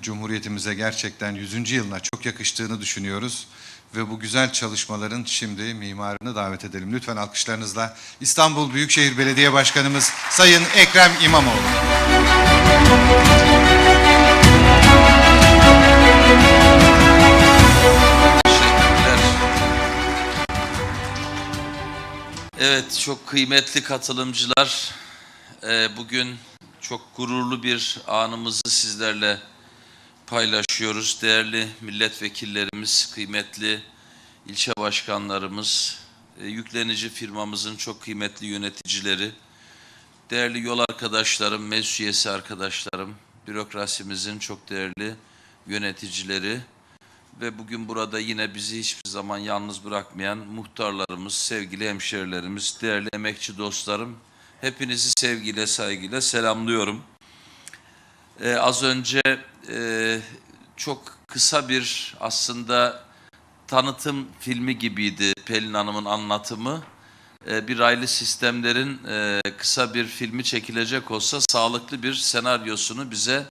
Cumhuriyetimize gerçekten 100. yılına çok yakıştığını düşünüyoruz. Ve bu güzel çalışmaların şimdi mimarını davet edelim. Lütfen alkışlarınızla İstanbul Büyükşehir Belediye Başkanımız Sayın Ekrem İmamoğlu. Evet, çok kıymetli katılımcılar. Ee, bugün çok gururlu bir anımızı sizlerle paylaşıyoruz. Değerli milletvekillerimiz, kıymetli ilçe başkanlarımız, e, yüklenici firmamızın çok kıymetli yöneticileri, değerli yol arkadaşlarım, meclis arkadaşlarım, bürokrasimizin çok değerli yöneticileri, ve bugün burada yine bizi hiçbir zaman yalnız bırakmayan muhtarlarımız, sevgili hemşerilerimiz, değerli emekçi dostlarım, hepinizi sevgiyle, saygıyla selamlıyorum. Ee, az önce e, çok kısa bir aslında tanıtım filmi gibiydi Pelin Hanım'ın anlatımı. Ee, bir raylı sistemlerin e, kısa bir filmi çekilecek olsa sağlıklı bir senaryosunu bize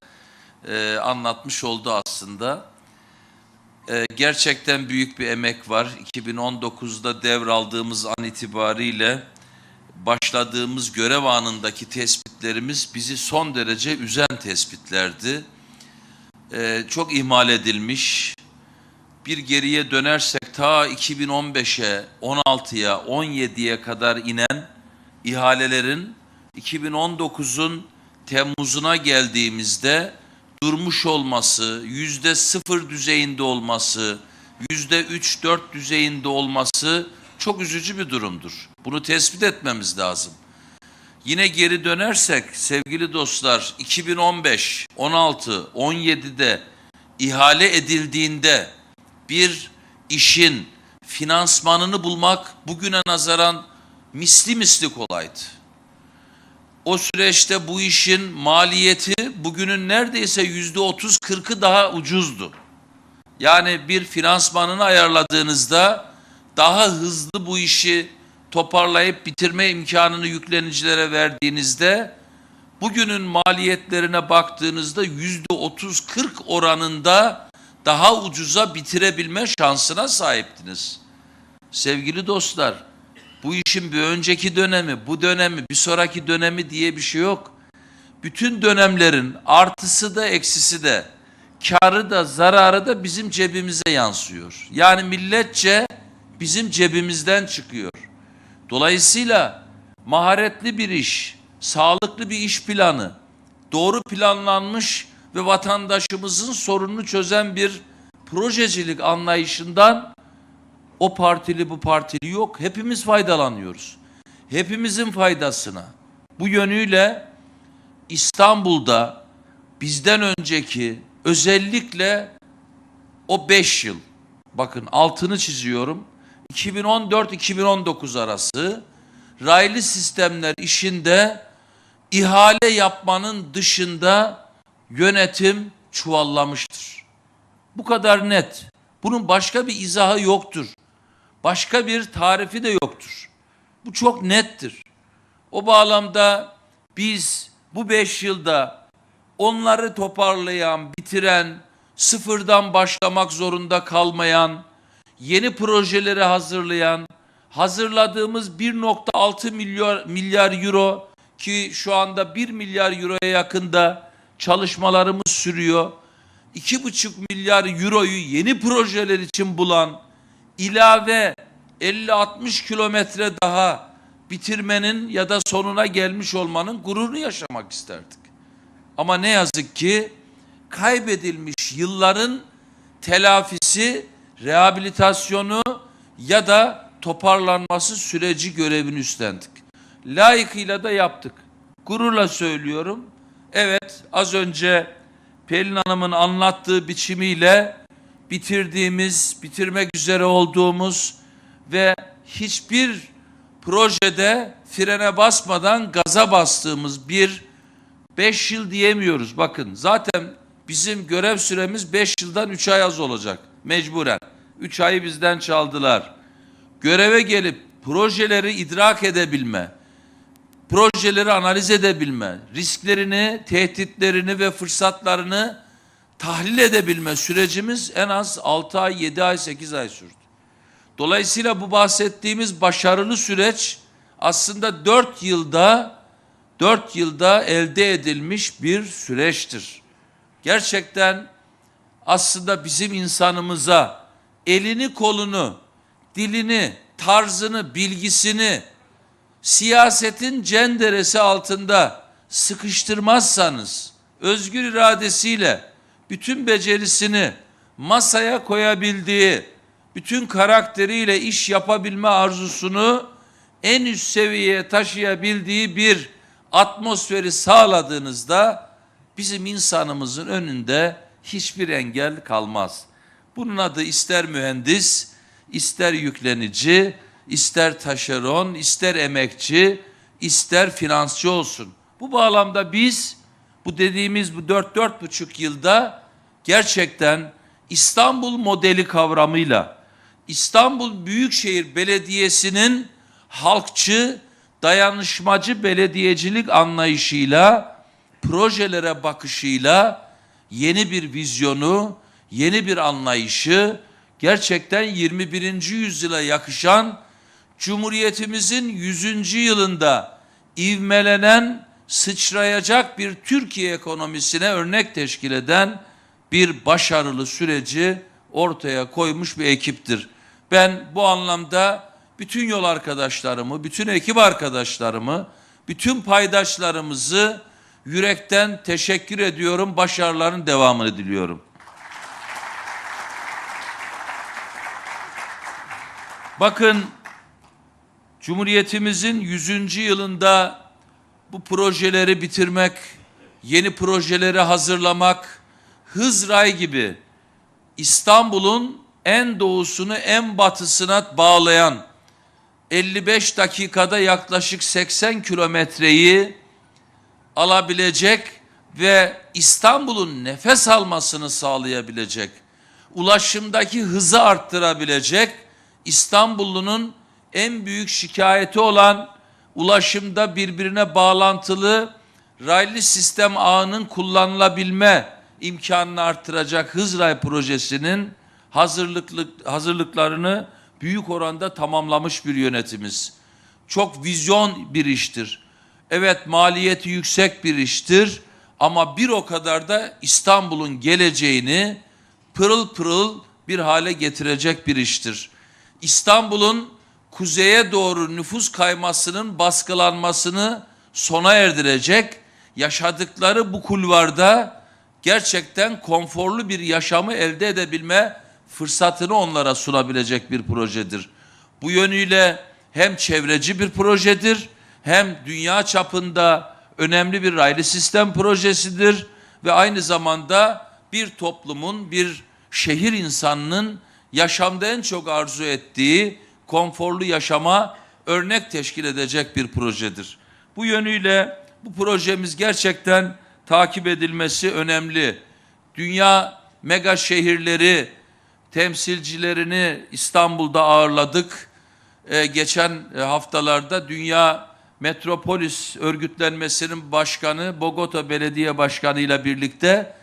e, anlatmış oldu aslında. Ee, gerçekten büyük bir emek var. 2019'da devraldığımız an itibariyle başladığımız görev anındaki tespitlerimiz bizi son derece üzen tespitlerdi. Ee, çok ihmal edilmiş. Bir geriye dönersek ta 2015'e, 16'ya, 17'ye kadar inen ihalelerin 2019'un Temmuz'una geldiğimizde durmuş olması, yüzde sıfır düzeyinde olması, yüzde üç dört düzeyinde olması çok üzücü bir durumdur. Bunu tespit etmemiz lazım. Yine geri dönersek sevgili dostlar 2015, 16, 17'de ihale edildiğinde bir işin finansmanını bulmak bugüne nazaran misli misli kolaydı. O süreçte bu işin maliyeti bugünün neredeyse yüzde otuz kırkı daha ucuzdu. Yani bir finansmanını ayarladığınızda daha hızlı bu işi toparlayıp bitirme imkanını yüklenicilere verdiğinizde bugünün maliyetlerine baktığınızda yüzde otuz kırk oranında daha ucuza bitirebilme şansına sahiptiniz. Sevgili dostlar, bu işin bir önceki dönemi, bu dönemi, bir sonraki dönemi diye bir şey yok. Bütün dönemlerin artısı da eksisi de, karı da zararı da bizim cebimize yansıyor. Yani milletçe bizim cebimizden çıkıyor. Dolayısıyla maharetli bir iş, sağlıklı bir iş planı, doğru planlanmış ve vatandaşımızın sorununu çözen bir projecilik anlayışından o partili bu partili yok. Hepimiz faydalanıyoruz. Hepimizin faydasına. Bu yönüyle İstanbul'da bizden önceki özellikle o beş yıl bakın altını çiziyorum 2014-2019 arası raylı sistemler işinde ihale yapmanın dışında yönetim çuvallamıştır. Bu kadar net. Bunun başka bir izahı yoktur. Başka bir tarifi de yoktur. Bu çok nettir. O bağlamda biz bu beş yılda onları toparlayan, bitiren, sıfırdan başlamak zorunda kalmayan, yeni projeleri hazırlayan, hazırladığımız 1.6 milyar, milyar euro ki şu anda 1 milyar euroya yakında çalışmalarımız sürüyor. 2,5 milyar euroyu yeni projeler için bulan ilave 50-60 kilometre daha bitirmenin ya da sonuna gelmiş olmanın gururunu yaşamak isterdik. Ama ne yazık ki kaybedilmiş yılların telafisi, rehabilitasyonu ya da toparlanması süreci görevini üstlendik. Layıkıyla da yaptık. Gururla söylüyorum. Evet az önce Pelin Hanım'ın anlattığı biçimiyle bitirdiğimiz, bitirmek üzere olduğumuz ve hiçbir projede frene basmadan gaza bastığımız bir beş yıl diyemiyoruz. Bakın zaten bizim görev süremiz beş yıldan üç ay az olacak mecburen. Üç ayı bizden çaldılar. Göreve gelip projeleri idrak edebilme, projeleri analiz edebilme, risklerini, tehditlerini ve fırsatlarını tahlil edebilme sürecimiz en az 6 ay, 7 ay, 8 ay sürdü. Dolayısıyla bu bahsettiğimiz başarılı süreç aslında 4 yılda 4 yılda elde edilmiş bir süreçtir. Gerçekten aslında bizim insanımıza elini kolunu, dilini, tarzını, bilgisini siyasetin cenderesi altında sıkıştırmazsanız, özgür iradesiyle bütün becerisini masaya koyabildiği, bütün karakteriyle iş yapabilme arzusunu en üst seviyeye taşıyabildiği bir atmosferi sağladığınızda bizim insanımızın önünde hiçbir engel kalmaz. Bunun adı ister mühendis, ister yüklenici, ister taşeron, ister emekçi, ister finansçı olsun. Bu bağlamda biz bu dediğimiz bu dört dört buçuk yılda gerçekten İstanbul modeli kavramıyla İstanbul Büyükşehir Belediyesi'nin halkçı, dayanışmacı belediyecilik anlayışıyla, projelere bakışıyla yeni bir vizyonu, yeni bir anlayışı, gerçekten 21. yüzyıla yakışan Cumhuriyetimizin 100. yılında ivmelenen, sıçrayacak bir Türkiye ekonomisine örnek teşkil eden bir başarılı süreci ortaya koymuş bir ekiptir. Ben bu anlamda bütün yol arkadaşlarımı, bütün ekip arkadaşlarımı, bütün paydaşlarımızı yürekten teşekkür ediyorum. Başarıların devamını diliyorum. Bakın Cumhuriyetimizin 100. yılında bu projeleri bitirmek, yeni projeleri hazırlamak, Hızray gibi İstanbul'un en doğusunu en batısına bağlayan 55 dakikada yaklaşık 80 kilometreyi alabilecek ve İstanbul'un nefes almasını sağlayabilecek, ulaşımdaki hızı arttırabilecek İstanbullunun en büyük şikayeti olan ulaşımda birbirine bağlantılı raylı sistem ağının kullanılabilme imkanını arttıracak Hızray projesinin hazırlıklı, hazırlıklarını büyük oranda tamamlamış bir yönetimiz. Çok vizyon bir iştir. Evet maliyeti yüksek bir iştir ama bir o kadar da İstanbul'un geleceğini pırıl pırıl bir hale getirecek bir iştir. İstanbul'un kuzeye doğru nüfus kaymasının baskılanmasını sona erdirecek, yaşadıkları bu kulvarda gerçekten konforlu bir yaşamı elde edebilme fırsatını onlara sunabilecek bir projedir. Bu yönüyle hem çevreci bir projedir, hem dünya çapında önemli bir raylı sistem projesidir ve aynı zamanda bir toplumun, bir şehir insanının yaşamda en çok arzu ettiği konforlu yaşama örnek teşkil edecek bir projedir. Bu yönüyle bu projemiz gerçekten takip edilmesi önemli. Dünya mega şehirleri temsilcilerini İstanbul'da ağırladık. Ee, geçen e, haftalarda Dünya Metropolis örgütlenmesinin başkanı Bogota Belediye Başkanı ile birlikte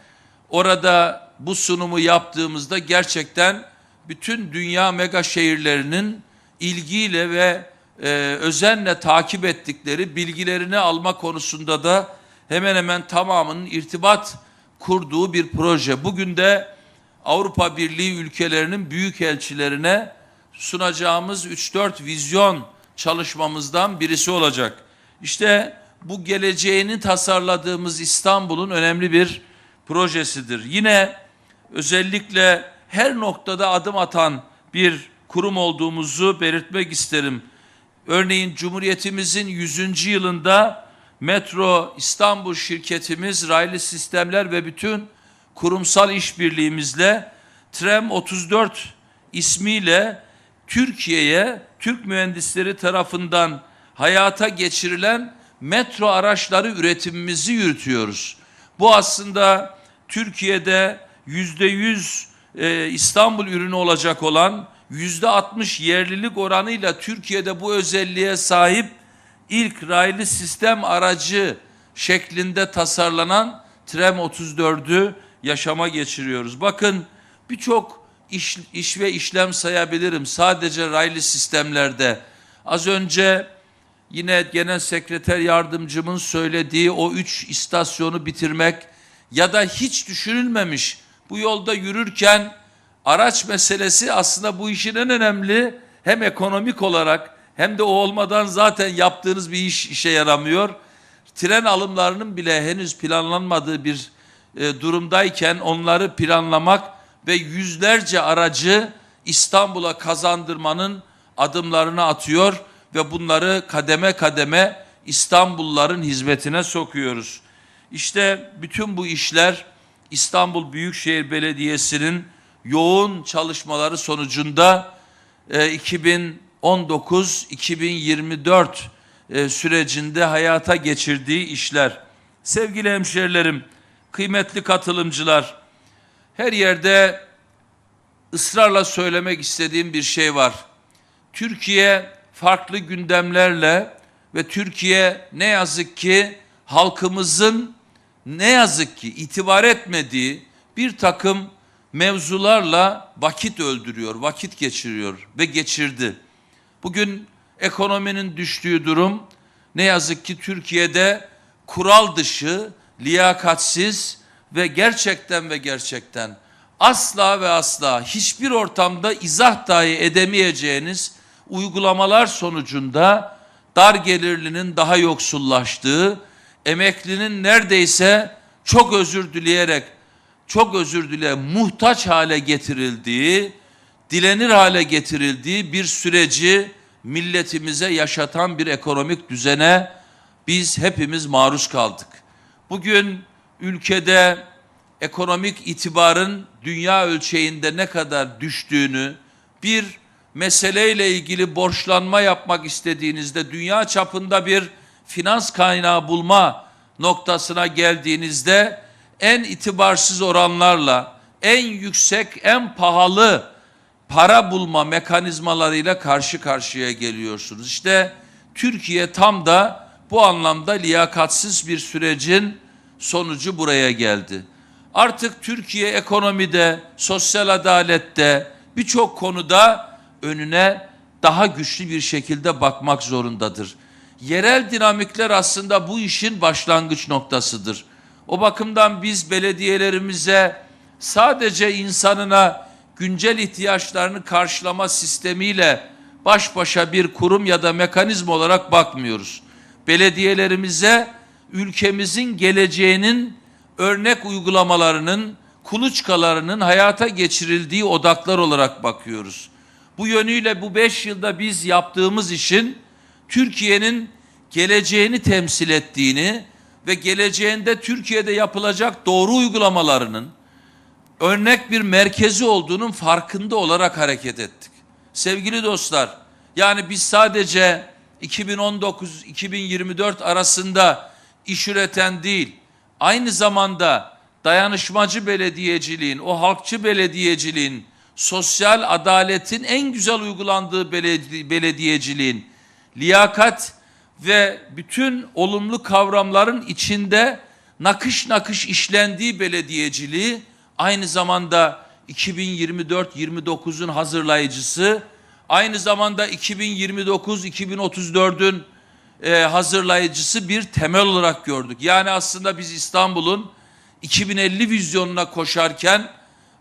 orada bu sunumu yaptığımızda gerçekten bütün dünya mega şehirlerinin ilgiyle ve e, özenle takip ettikleri bilgilerini alma konusunda da hemen hemen tamamının irtibat kurduğu bir proje. Bugün de Avrupa Birliği ülkelerinin büyük elçilerine sunacağımız 3-4 vizyon çalışmamızdan birisi olacak. İşte bu geleceğini tasarladığımız İstanbul'un önemli bir projesidir. Yine özellikle her noktada adım atan bir kurum olduğumuzu belirtmek isterim. Örneğin Cumhuriyetimizin 100. yılında Metro İstanbul şirketimiz raylı sistemler ve bütün kurumsal işbirliğimizle Trem 34 ismiyle Türkiye'ye Türk mühendisleri tarafından hayata geçirilen metro araçları üretimimizi yürütüyoruz. Bu aslında Türkiye'de yüzde yüz e, İstanbul ürünü olacak olan yüzde 60 yerlilik oranıyla Türkiye'de bu özelliğe sahip ilk raylı sistem aracı şeklinde tasarlanan Trem 34'ü yaşama geçiriyoruz. Bakın birçok iş, iş ve işlem sayabilirim sadece raylı sistemlerde. Az önce yine genel sekreter yardımcımın söylediği o üç istasyonu bitirmek ya da hiç düşünülmemiş bu yolda yürürken araç meselesi aslında bu işin en önemli hem ekonomik olarak hem de o olmadan zaten yaptığınız bir iş işe yaramıyor. Tren alımlarının bile henüz planlanmadığı bir e, durumdayken onları planlamak ve yüzlerce aracı İstanbul'a kazandırmanın adımlarını atıyor ve bunları kademe kademe İstanbulluların hizmetine sokuyoruz. İşte bütün bu işler İstanbul Büyükşehir Belediyesi'nin yoğun çalışmaları sonucunda e, 2019-2024 e, sürecinde hayata geçirdiği işler. Sevgili hemşerilerim, kıymetli katılımcılar, her yerde ısrarla söylemek istediğim bir şey var. Türkiye farklı gündemlerle ve Türkiye ne yazık ki halkımızın ne yazık ki itibar etmediği bir takım mevzularla vakit öldürüyor, vakit geçiriyor ve geçirdi. Bugün ekonominin düştüğü durum ne yazık ki Türkiye'de kural dışı, liyakatsiz ve gerçekten ve gerçekten asla ve asla hiçbir ortamda izah dahi edemeyeceğiniz uygulamalar sonucunda dar gelirlinin daha yoksullaştığı, emeklinin neredeyse çok özür dileyerek, çok özür dile muhtaç hale getirildiği, dilenir hale getirildiği bir süreci milletimize yaşatan bir ekonomik düzene biz hepimiz maruz kaldık. Bugün ülkede ekonomik itibarın dünya ölçeğinde ne kadar düştüğünü, bir meseleyle ilgili borçlanma yapmak istediğinizde dünya çapında bir finans kaynağı bulma noktasına geldiğinizde en itibarsız oranlarla en yüksek, en pahalı para bulma mekanizmalarıyla karşı karşıya geliyorsunuz. İşte Türkiye tam da bu anlamda liyakatsiz bir sürecin sonucu buraya geldi. Artık Türkiye ekonomide, sosyal adalette birçok konuda önüne daha güçlü bir şekilde bakmak zorundadır. Yerel dinamikler aslında bu işin başlangıç noktasıdır. O bakımdan biz belediyelerimize sadece insanına güncel ihtiyaçlarını karşılama sistemiyle baş başa bir kurum ya da mekanizma olarak bakmıyoruz. Belediyelerimize ülkemizin geleceğinin örnek uygulamalarının, kuluçkalarının hayata geçirildiği odaklar olarak bakıyoruz. Bu yönüyle bu beş yılda biz yaptığımız işin Türkiye'nin geleceğini temsil ettiğini ve geleceğinde Türkiye'de yapılacak doğru uygulamalarının örnek bir merkezi olduğunun farkında olarak hareket ettik. Sevgili dostlar, yani biz sadece 2019-2024 arasında iş üreten değil, aynı zamanda dayanışmacı belediyeciliğin, o halkçı belediyeciliğin, sosyal adaletin en güzel uygulandığı beledi belediyeciliğin, liyakat ve bütün olumlu kavramların içinde nakış nakış işlendiği belediyeciliği aynı zamanda 2024-29'un hazırlayıcısı, aynı zamanda 2029-2034'ün e, hazırlayıcısı bir temel olarak gördük. Yani aslında biz İstanbul'un 2050 vizyonuna koşarken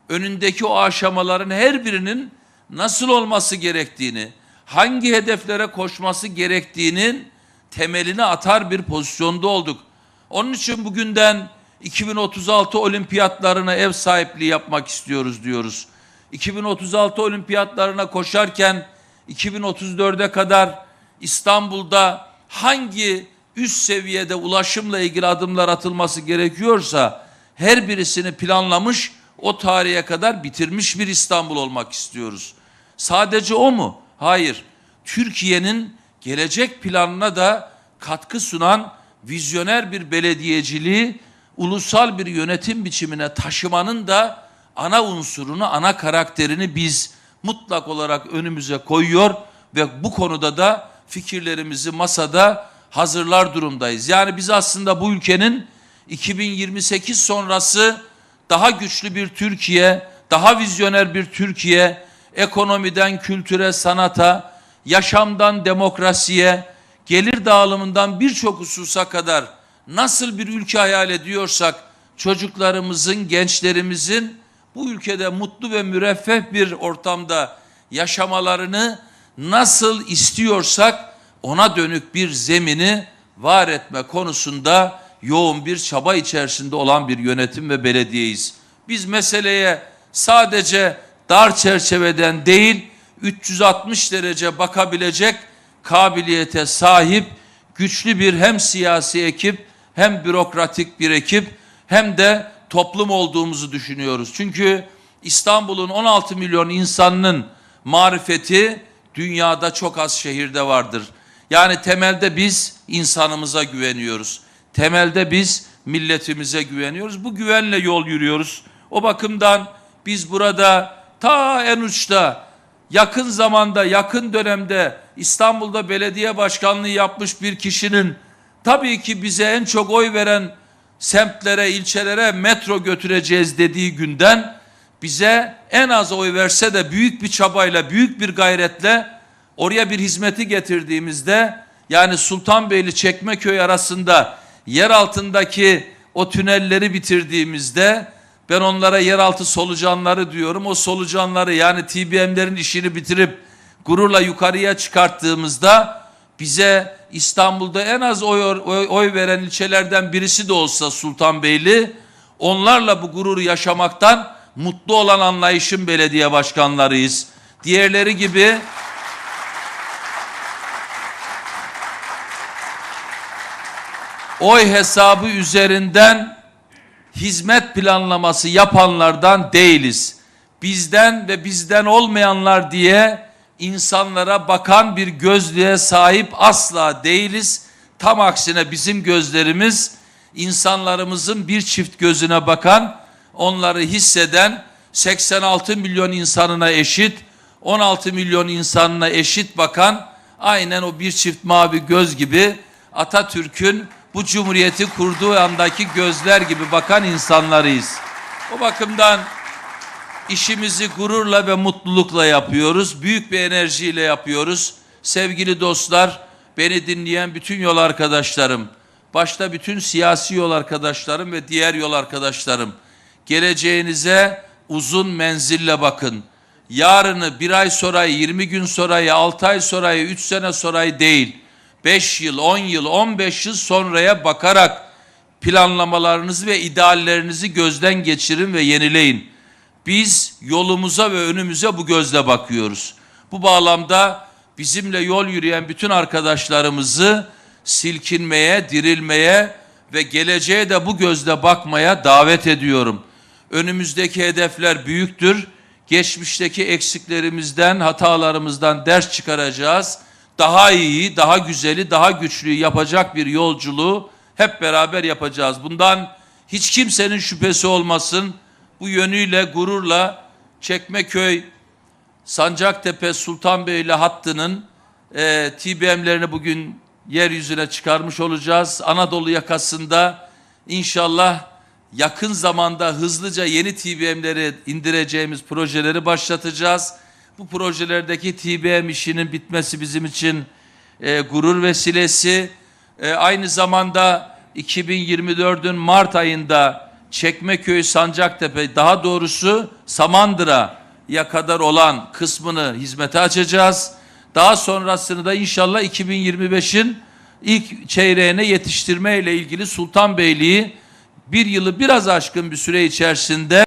önündeki o aşamaların her birinin nasıl olması gerektiğini, hangi hedeflere koşması gerektiğinin temelini atar bir pozisyonda olduk. Onun için bugünden 2036 olimpiyatlarına ev sahipliği yapmak istiyoruz diyoruz. 2036 olimpiyatlarına koşarken 2034'e kadar İstanbul'da hangi üst seviyede ulaşımla ilgili adımlar atılması gerekiyorsa her birisini planlamış o tarihe kadar bitirmiş bir İstanbul olmak istiyoruz. Sadece o mu? Hayır. Türkiye'nin gelecek planına da katkı sunan vizyoner bir belediyeciliği ulusal bir yönetim biçimine taşımanın da ana unsurunu, ana karakterini biz mutlak olarak önümüze koyuyor ve bu konuda da fikirlerimizi masada hazırlar durumdayız. Yani biz aslında bu ülkenin 2028 sonrası daha güçlü bir Türkiye, daha vizyoner bir Türkiye, ekonomiden kültüre, sanata, yaşamdan demokrasiye, gelir dağılımından birçok hususa kadar nasıl bir ülke hayal ediyorsak çocuklarımızın, gençlerimizin bu ülkede mutlu ve müreffeh bir ortamda yaşamalarını nasıl istiyorsak ona dönük bir zemini var etme konusunda yoğun bir çaba içerisinde olan bir yönetim ve belediyeyiz. Biz meseleye sadece dar çerçeveden değil 360 derece bakabilecek kabiliyete sahip güçlü bir hem siyasi ekip hem bürokratik bir ekip hem de toplum olduğumuzu düşünüyoruz. Çünkü İstanbul'un 16 milyon insanının marifeti dünyada çok az şehirde vardır. Yani temelde biz insanımıza güveniyoruz. Temelde biz milletimize güveniyoruz. Bu güvenle yol yürüyoruz. O bakımdan biz burada ta en uçta yakın zamanda, yakın dönemde İstanbul'da belediye başkanlığı yapmış bir kişinin tabii ki bize en çok oy veren semtlere, ilçelere metro götüreceğiz dediği günden bize en az oy verse de büyük bir çabayla, büyük bir gayretle oraya bir hizmeti getirdiğimizde yani Sultanbeyli Çekmeköy arasında yer altındaki o tünelleri bitirdiğimizde ben onlara yeraltı solucanları diyorum. O solucanları yani TBM'lerin işini bitirip gururla yukarıya çıkarttığımızda bize İstanbul'da en az oy, oy, oy veren ilçelerden birisi de olsa Sultanbeyli onlarla bu gururu yaşamaktan mutlu olan anlayışın belediye başkanlarıyız. Diğerleri gibi oy hesabı üzerinden hizmet planlaması yapanlardan değiliz. Bizden ve bizden olmayanlar diye insanlara bakan bir gözlüğe sahip asla değiliz. Tam aksine bizim gözlerimiz insanlarımızın bir çift gözüne bakan, onları hisseden 86 milyon insanına eşit, 16 milyon insanına eşit bakan aynen o bir çift mavi göz gibi Atatürk'ün bu cumhuriyeti kurduğu andaki gözler gibi bakan insanlarıyız. O bakımdan işimizi gururla ve mutlulukla yapıyoruz. Büyük bir enerjiyle yapıyoruz. Sevgili dostlar, beni dinleyen bütün yol arkadaşlarım, başta bütün siyasi yol arkadaşlarım ve diğer yol arkadaşlarım, geleceğinize uzun menzille bakın. Yarını bir ay sonrayı, 20 gün sonrayı, 6 ay sonrayı, 3 sene sonrayı değil, 5 yıl, 10 yıl, 15 yıl sonraya bakarak planlamalarınızı ve ideallerinizi gözden geçirin ve yenileyin. Biz yolumuza ve önümüze bu gözle bakıyoruz. Bu bağlamda bizimle yol yürüyen bütün arkadaşlarımızı silkinmeye, dirilmeye ve geleceğe de bu gözle bakmaya davet ediyorum. Önümüzdeki hedefler büyüktür. Geçmişteki eksiklerimizden, hatalarımızdan ders çıkaracağız. Daha iyi, daha güzeli, daha güçlüyü yapacak bir yolculuğu hep beraber yapacağız. Bundan hiç kimsenin şüphesi olmasın. Bu yönüyle gururla Çekmeköy, Sancaktepe, Sultanbeyli hattının e, TBM'lerini bugün yeryüzüne çıkarmış olacağız. Anadolu yakasında inşallah yakın zamanda hızlıca yeni TBM'leri indireceğimiz projeleri başlatacağız. Bu projelerdeki TBM işinin bitmesi bizim için e, gurur vesilesi. E, aynı zamanda 2024'ün Mart ayında Çekmeköy, Sancaktepe daha doğrusu Samandıra'ya kadar olan kısmını hizmete açacağız. Daha sonrasını da inşallah 2025'in ilk çeyreğine yetiştirme ile ilgili Sultanbeyli'yi bir yılı biraz aşkın bir süre içerisinde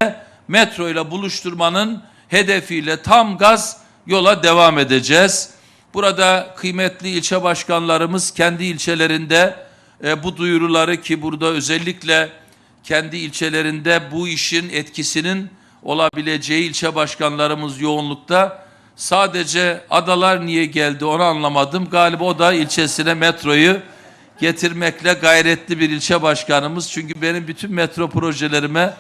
metro ile buluşturmanın hedefiyle tam gaz yola devam edeceğiz. Burada kıymetli ilçe başkanlarımız kendi ilçelerinde e, bu duyuruları ki burada özellikle kendi ilçelerinde bu işin etkisinin olabileceği ilçe başkanlarımız yoğunlukta. Sadece adalar niye geldi onu anlamadım. Galiba o da ilçesine metroyu getirmekle gayretli bir ilçe başkanımız. Çünkü benim bütün metro projelerime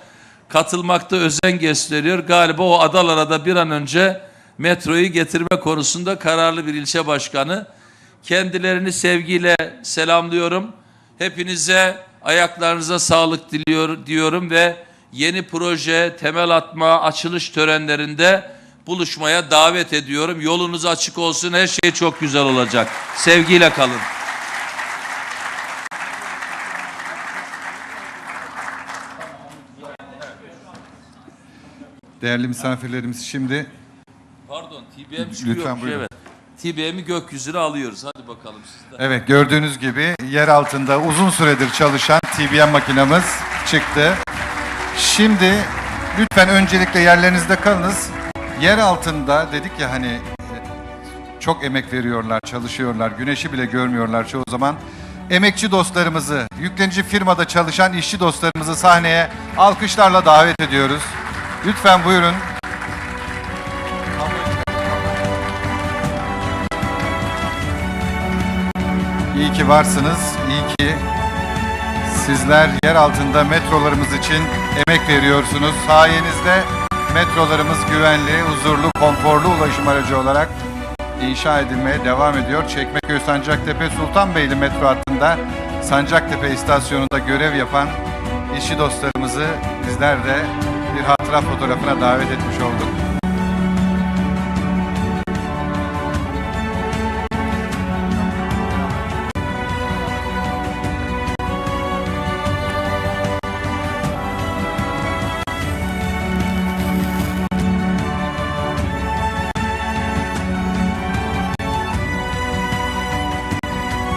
katılmakta özen gösteriyor. Galiba o adalara da bir an önce metroyu getirme konusunda kararlı bir ilçe başkanı. Kendilerini sevgiyle selamlıyorum. Hepinize ayaklarınıza sağlık diliyor diyorum ve yeni proje, temel atma, açılış törenlerinde buluşmaya davet ediyorum. Yolunuz açık olsun. Her şey çok güzel olacak. Sevgiyle kalın. Değerli misafirlerimiz şimdi Pardon, TBM çıkıyor. Lütfen buyurun. Evet. TBM'i gökyüzüne alıyoruz. Hadi bakalım sizden. Evet gördüğünüz gibi yer altında uzun süredir çalışan TBM makinamız çıktı. Şimdi lütfen öncelikle yerlerinizde kalınız. Yer altında dedik ya hani çok emek veriyorlar, çalışıyorlar, güneşi bile görmüyorlar çoğu zaman. Emekçi dostlarımızı, yüklenici firmada çalışan işçi dostlarımızı sahneye alkışlarla davet ediyoruz. Lütfen buyurun. İyi ki varsınız. İyi ki sizler yer altında metrolarımız için emek veriyorsunuz. Sayenizde metrolarımız güvenli, huzurlu, konforlu ulaşım aracı olarak inşa edilmeye devam ediyor. Çekmeköy Sancaktepe Sultanbeyli metro hattında Sancaktepe istasyonunda görev yapan işçi dostlarımızı bizler de hatıra fotoğrafına davet etmiş olduk.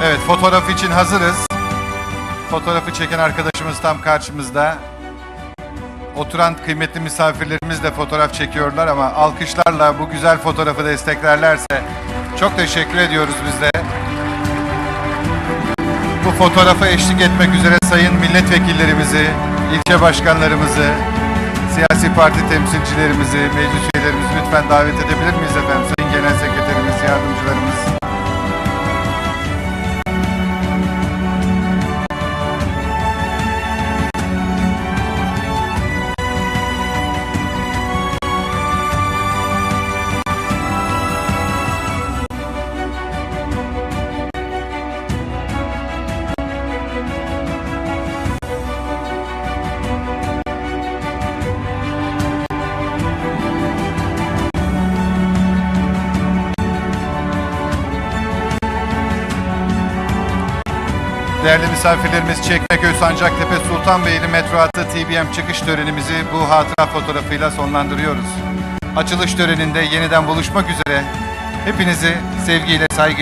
Evet fotoğraf için hazırız. Fotoğrafı çeken arkadaşımız tam karşımızda. Oturan kıymetli misafirlerimiz de fotoğraf çekiyorlar ama alkışlarla bu güzel fotoğrafı desteklerlerse çok teşekkür ediyoruz biz de. Bu fotoğrafa eşlik etmek üzere sayın milletvekillerimizi, ilçe başkanlarımızı, siyasi parti temsilcilerimizi, meclis üyelerimizi lütfen davet edebilir miyiz efendim? Sayın Genel Sekreterimiz, yardımcılarımız. Misafirlerimiz Çekmeköy Sancaktepe Sultanbeyli metro hattı TBM çıkış törenimizi bu hatıra fotoğrafıyla sonlandırıyoruz. Açılış töreninde yeniden buluşmak üzere hepinizi sevgiyle saygıyla